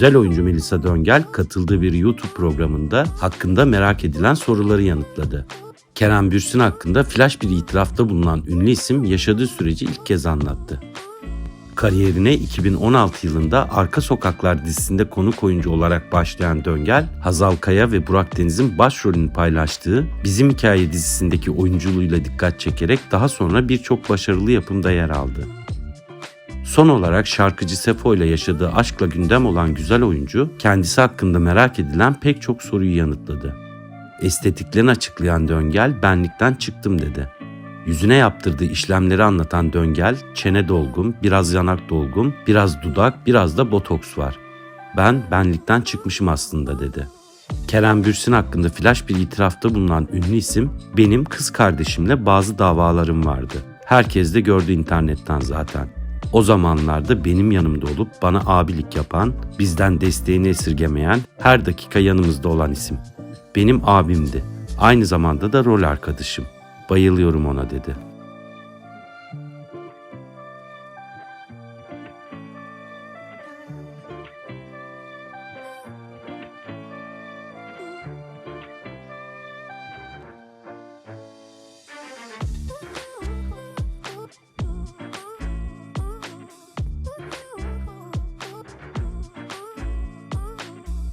Güzel oyuncu Melisa Döngel katıldığı bir YouTube programında hakkında merak edilen soruları yanıtladı. Kerem Bürsin hakkında flash bir itirafta bulunan ünlü isim yaşadığı süreci ilk kez anlattı. Kariyerine 2016 yılında Arka Sokaklar dizisinde konuk oyuncu olarak başlayan Döngel, Hazal Kaya ve Burak Deniz'in başrolünü paylaştığı Bizim Hikaye dizisindeki oyunculuğuyla dikkat çekerek daha sonra birçok başarılı yapımda yer aldı. Son olarak şarkıcı Sefo ile yaşadığı aşkla gündem olan güzel oyuncu, kendisi hakkında merak edilen pek çok soruyu yanıtladı. Estetiklerini açıklayan Döngel, benlikten çıktım dedi. Yüzüne yaptırdığı işlemleri anlatan Döngel, çene dolgun, biraz yanak dolgun, biraz dudak, biraz da botoks var. Ben benlikten çıkmışım aslında dedi. Kerem Bürsin hakkında flash bir itirafta bulunan ünlü isim, benim kız kardeşimle bazı davalarım vardı. Herkes de gördü internetten zaten. O zamanlarda benim yanımda olup bana abilik yapan, bizden desteğini esirgemeyen, her dakika yanımızda olan isim. Benim abimdi. Aynı zamanda da rol arkadaşım. Bayılıyorum ona dedi.